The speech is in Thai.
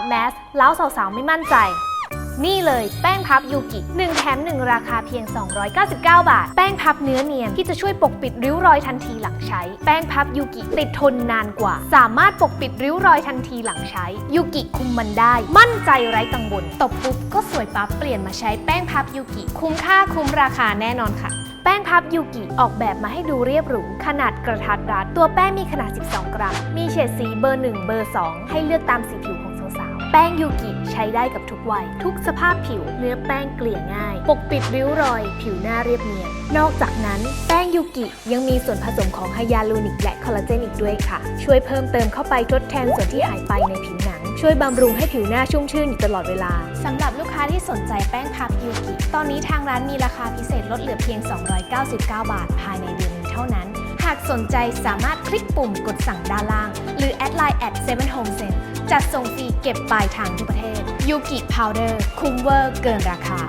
ดแมสแล้วสาวๆ ไม่มั่นใจ นี่เลยแป้งพับยูกิ 1 แถม 1 ราคาเพียง 299 บาท แป้งพับเนื้อเนียนที่จะช่วยปกปิดริ้วรอยทันทีหลังใช้ แป้งพับยูกิติดทนนานกว่า สามารถปกปิดริ้วรอยทันทีหลังใช้ ยูกิคุมมันได้ มั่นใจไร้กังวลตบปุ๊บก็สวยปั๊บเปลี่ยนมาใช้แป้งพับยูกิ คุ้มค่าคุ้มราคาแน่นอนค่ะแป้งพับยูกิออกแบบมาให้ดูเรียบหรูขนาดกระทัดรัด ตัวแป้งมีขนาด 12 กรัม มีเฉดสีเบอร์ 1 เบอร์ 2 ให้เลือกตามสีผิวของ ป้งยูกิใช้ได้กับทุกวัย ทุกสภาพผิวเนื้อแป้งเกลี่ยง่าย ปกปิดริ้วรอย ผิวหน้าเรียบเนียน นอกจากนั้นแป้งยูกิยังมีส่วนผสมของไฮยาลูนิกและคอลลาเจนอีกด้วยค่ะ ช่วยเพิ่มเติมเข้าไปทดแทนส่วนที่หายไปในผิวหนัง ช่วยบำรุงให้ผิวหน้าชุ่มชื่นอยู่ตลอดเวลาสำหรับลูกค้าที่สนใจแป้งพับยูกิตอนนี้ทางร้านมีราคาพิเศษลดเหลือเพียง 299 บาท ภายในเดือนนี้เท่านั้นหากสนใจสามารถคลิกปุ่มกดสั่งด้านล่าง หรือแอดไลน์ at 7 home sen จัดส่งฟรีเก็บปลายทางทุกประเทศยูกิพาวเดอร์คุ้มเวอร์เกินราคา